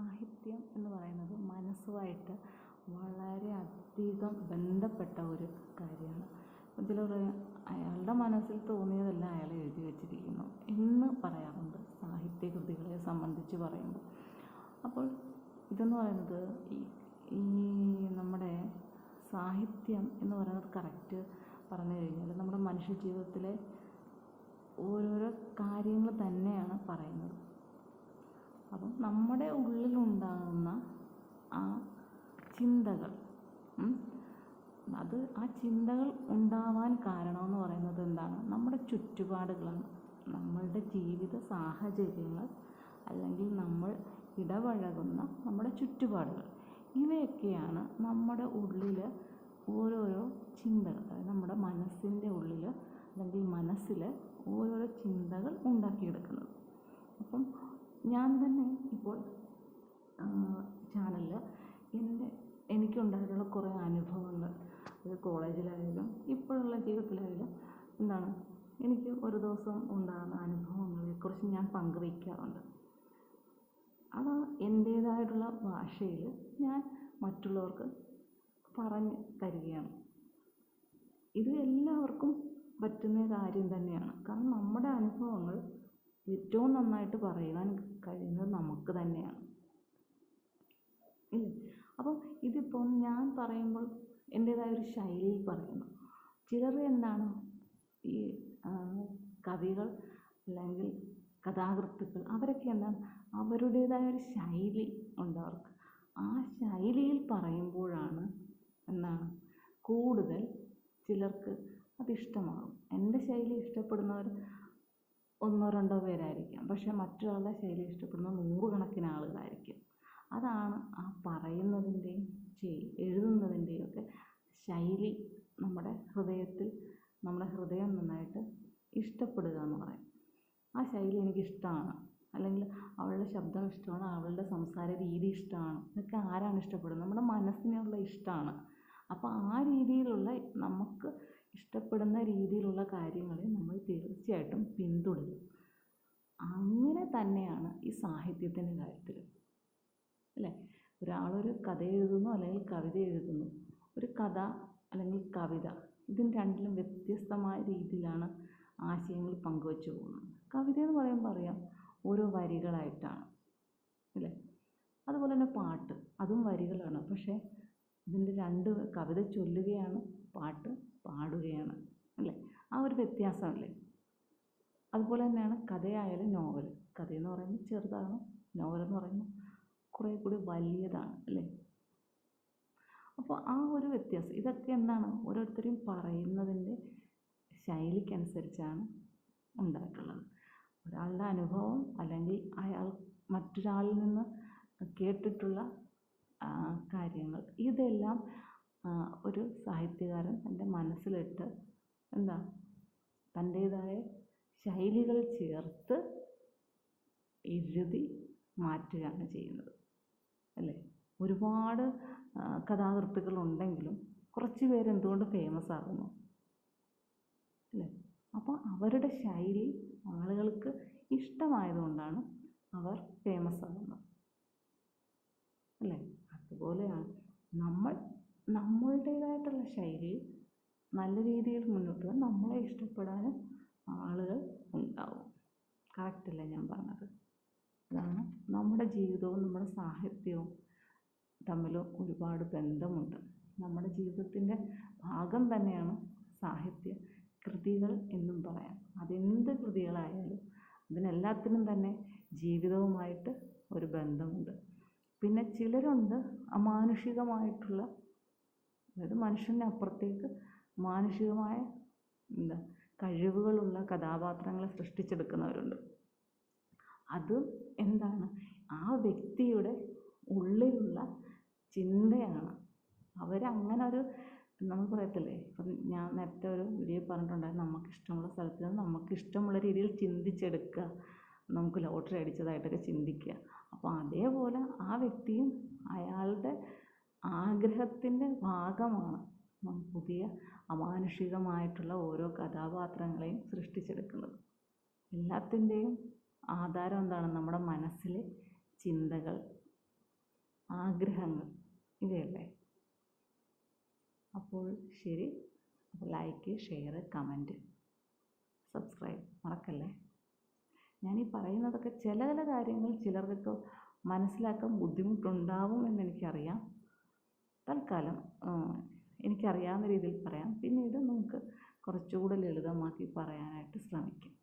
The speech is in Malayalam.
സാഹിത്യം എന്ന് പറയുന്നത് മനസ്സുമായിട്ട് വളരെ അധികം ബന്ധപ്പെട്ട ഒരു കാര്യമാണ്. ഇതിലൊരു അയാളുടെ മനസ്സിൽ തോന്നിയതെല്ലാം അയാൾ എഴുതി വച്ചിരിക്കുന്നു എന്ന് പറയാറുണ്ട് സാഹിത്യകൃതികളെ സംബന്ധിച്ച് പറയുമ്പോൾ. അപ്പോൾ ഇതെന്ന് പറയുന്നത് ഈ നമ്മുടെ സാഹിത്യം എന്ന് പറയുന്നത് കറക്റ്റ് പറഞ്ഞു കഴിഞ്ഞാൽ നമ്മുടെ മനുഷ്യ ജീവിതത്തിലെ ഓരോരോ കാര്യങ്ങൾ തന്നെയാണ് പറയുന്നത്. അപ്പം നമ്മുടെ ഉള്ളിലുണ്ടാകുന്ന ആ ചിന്തകൾ അത് ആ ചിന്തകൾ ഉണ്ടാവാൻ കാരണമെന്ന് പറയുന്നത് എന്താണ്? നമ്മുടെ ചുറ്റുപാടുകളാണ് നമ്മളുടെ ജീവിത സാഹചര്യങ്ങൾ അല്ലെങ്കിൽ നമ്മൾ ഇടപഴകുന്ന നമ്മുടെ ചുറ്റുപാടുകൾ ഇവയൊക്കെയാണ് നമ്മുടെ ഉള്ളിൽ ഓരോരോ ചിന്തകൾ അതായത് നമ്മുടെ മനസ്സിന്റെ ഉള്ളിൽ അല്ലെങ്കിൽ മനസ്സിൽ ഓരോരോ ചിന്തകൾ ഉണ്ടാക്കിയെടുക്കുന്നത്. അപ്പം ഞാൻ തന്നെ ഇപ്പോൾ ചാനലിൽ എന്റെ എനിക്കുണ്ടായിട്ടുള്ള കുറേ അനുഭവങ്ങൾ അത് കോളേജിലായാലും ഇപ്പോഴുള്ള ജീവിതത്തിലായാലും എന്താണ് എനിക്ക് ഒരു ദിവസം ഉണ്ടാകുന്ന അനുഭവങ്ങളെക്കുറിച്ച് ഞാൻ പങ്കുവയ്ക്കാറുണ്ട്. അത് എന്റേതായിട്ടുള്ള ഭാഷയിൽ ഞാൻ മറ്റുള്ളവർക്ക് പറഞ്ഞു തരികയാണ്. ഇത് എല്ലാവർക്കും പറ്റുന്ന കാര്യം തന്നെയാണ്. കാരണം നമ്മുടെ അനുഭവങ്ങൾ ഏറ്റവും നന്നായിട്ട് പറയുവാൻ കഴിയുന്നത് നമുക്ക് തന്നെയാണ്. ഇല്ലേ? അപ്പം ഇതിപ്പോൾ ഞാൻ പറയുമ്പോൾ എന്റേതായ ഒരു ശൈലിയിൽ പറയുന്നു. ചിലർ എന്താണ് ഈ കവികൾ അല്ലെങ്കിൽ കഥാകൃത്തുക്കൾ അവരൊക്കെ എന്താണ് അവരുടേതായ ഒരു ശൈലി ഉണ്ട് അവർക്ക് ആ ശൈലിയിൽ പറയുമ്പോഴാണ് എന്താണ് കൂടുതൽ ചിലർക്ക് അതിഷ്ടമാകും. എന്റെ ശൈലി ഇഷ്ടപ്പെടുന്നവർ ഒന്നോ രണ്ടോ പേരായിരിക്കാം. പക്ഷേ മറ്റൊരാളുടെ ശൈലി ഇഷ്ടപ്പെടുന്ന നൂറുകണക്കിന് ആളുകളായിരിക്കും. അതാണ് ആ പറയുന്നതിന്റെയും ചെയ് എഴുതുന്നതിന്റെയും ഒക്കെ ശൈലി നമ്മുടെ ഹൃദയത്തിൽ നമ്മുടെ ഹൃദയം നന്നായിട്ട് ഇഷ്ടപ്പെടുക എന്ന് പറയും. ആ ശൈലി എനിക്കിഷ്ടമാണ്. അല്ലെങ്കിൽ അവളുടെ ശബ്ദം ഇഷ്ടമാണ് അവളുടെ സംസാര രീതി ഇഷ്ടമാണ്. ഇതൊക്കെ ആരാണ് ഇഷ്ടപ്പെടുന്നത്? നമ്മുടെ മനസ്സിനുള്ള ഇഷ്ടമാണ്. അപ്പോൾ ആ രീതിയിലുള്ള നമുക്ക് ഇഷ്ടപ്പെടുന്ന രീതിയിലുള്ള കാര്യങ്ങളെ നമ്മൾ തീർച്ചയായിട്ടും പിന്തുടരും. അങ്ങനെ തന്നെയാണ് ഈ സാഹിത്യത്തിന്റെ കാര്യത്തിൽ. അല്ലേ? ഒരാളൊരു കഥ എഴുതുന്നു അല്ലെങ്കിൽ കവിത എഴുതുന്നു. ഒരു കഥ അല്ലെങ്കിൽ കവിത ഇതിന് രണ്ടിലും വ്യത്യസ്തമായ രീതിയിലാണ് ആശയങ്ങൾ പങ്കുവച്ചു പോകുന്നത്. കവിത എന്ന് പറയുമ്പോൾ അറിയാം ഓരോ വരികളായിട്ടാണ്. അല്ലേ? അതുപോലെ തന്നെ പാട്ട് അതും വരികളാണ്. പക്ഷേ ഇതിന്റെ രണ്ട് കവിത ചൊല്ലുകയാണ് പാട്ട് പാടുകയാണ് അല്ലേ? ആ ഒരു വ്യത്യാസമല്ലേ? അതുപോലെ തന്നെയാണ് കഥയായാലും നോവൽ. കഥയെന്ന് പറയുമ്പോൾ ചെറുതാണ് നോവലെന്ന് പറയുമ്പോൾ കുറേ കൂടി വലിയതാണ് അല്ലേ? അപ്പോൾ ആ ഒരു വ്യത്യാസം ഇതൊക്കെ എന്താണ്? ഓരോരുത്തരും പറയുന്നതിന്റെ ശൈലിക്കനുസരിച്ചാണ് ഉണ്ടായിട്ടുള്ളത്. ഒരാളുടെ അനുഭവം അല്ലെങ്കിൽ അയാൾ മറ്റൊരാളിൽ നിന്ന് കേട്ടിട്ടുള്ള കാര്യങ്ങൾ ഇതെല്ലാം ഒരു സാഹിത്യകാരൻ തന്റെ മനസ്സിലിട്ട് എന്താ തന്റേതായ ശൈലികൾ ചേർത്ത് എഴുതി മാറ്റുകയാണ് ചെയ്യുന്നത്. അല്ലേ? ഒരുപാട് കഥാകൃത്തുക്കളുണ്ടെങ്കിലും കുറച്ച് പേരെന്തുകൊണ്ട് ഫേമസ് ആകുന്നു? അല്ലേ? അപ്പോൾ അവരുടെ ശൈലി ആളുകൾക്ക് ഇഷ്ടമായതുകൊണ്ടാണ് അവർ ഫേമസ് ആകുന്നത്. അല്ലേ? അതുപോലെയാണ് നമ്മൾ നമ്മളുടേതായിട്ടുള്ള ശൈലിയിൽ നല്ല രീതിയിൽ മുന്നോട്ട് പോകാൻ നമ്മളെ ഇഷ്ടപ്പെടാനും ആളുകൾ ഉണ്ടാവും. കറക്റ്റല്ലേ ഞാൻ പറഞ്ഞത്? അതാണ് നമ്മുടെ ജീവിതവും നമ്മുടെ സാഹിത്യവും തമ്മിൽ ഒരുപാട് ബന്ധമുണ്ട്. നമ്മുടെ ജീവിതത്തിന്റെ ഭാഗം തന്നെയാണ് സാഹിത്യ കൃതികൾ എന്നും പറയാം. അതെന്ത് കൃതികളായാലും അതിനെല്ലാത്തിനും തന്നെ ജീവിതവുമായിട്ട് ഒരു ബന്ധമുണ്ട്. പിന്നെ ചിലരുണ്ട് അമാനുഷികമായിട്ടുള്ള അതായത് മനുഷ്യന്റെ അപ്പുറത്തേക്ക് മാനുഷികമായ എന്താ കഴിവുകളുള്ള കഥാപാത്രങ്ങളെ സൃഷ്ടിച്ചെടുക്കുന്നവരുണ്ട്. അത് എന്താണ്? ആ വ്യക്തിയുടെ ഉള്ളിലുള്ള ചിന്തയാണ്. അവരങ്ങനെ ഒരു നമ്മൾ പറയത്തില്ലേ? ഇപ്പം ഞാൻ നേരത്തെ ഒരു വീഡിയോ പറഞ്ഞിട്ടുണ്ടായിരുന്നു നമുക്ക് ഇഷ്ടമുള്ള സ്ഥലത്ത് നിന്ന് നമുക്ക് ഇഷ്ടമുള്ള രീതിയിൽ ചിന്തിച്ചെടുക്കുക. നമുക്ക് ലോട്ടറി അടിച്ചതായിട്ടൊക്കെ ചിന്തിക്കുക. അപ്പോൾ അതേപോലെ ആ വ്യക്തിയും അയാളുടെ ആഗ്രഹത്തിന്റെ ഭാഗമാണ് പുതിയ അമാനുഷികമായിട്ടുള്ള ഓരോ കഥാപാത്രങ്ങളെയും സൃഷ്ടിച്ചെടുക്കുന്നത്. എല്ലാത്തിന്റെയും ആധാരം എന്താണ്? നമ്മുടെ മനസ്സിലെ ചിന്തകൾ ആഗ്രഹങ്ങൾ ഇവയല്ലേ? അപ്പോൾ ശരി. ലൈക്ക് ഷെയർ കമന്റ് സബ്സ്ക്രൈബ് മറക്കല്ലേ? ഞാൻ ഈ പറയുന്നതൊക്കെ ചില ചില കാര്യങ്ങൾ ചിലർക്കൊക്കെ മനസ്സിലാക്കാൻ ബുദ്ധിമുട്ടുണ്ടാവും എന്നെനിക്കറിയാം തൽക്കാലം എനിക്കറിയാവുന്ന രീതിയിൽ പറയാം. പിന്നീട് നമുക്ക് കുറച്ചുകൂടെ ലളിതമാക്കി പറയാനായിട്ട് ശ്രമിക്കാം.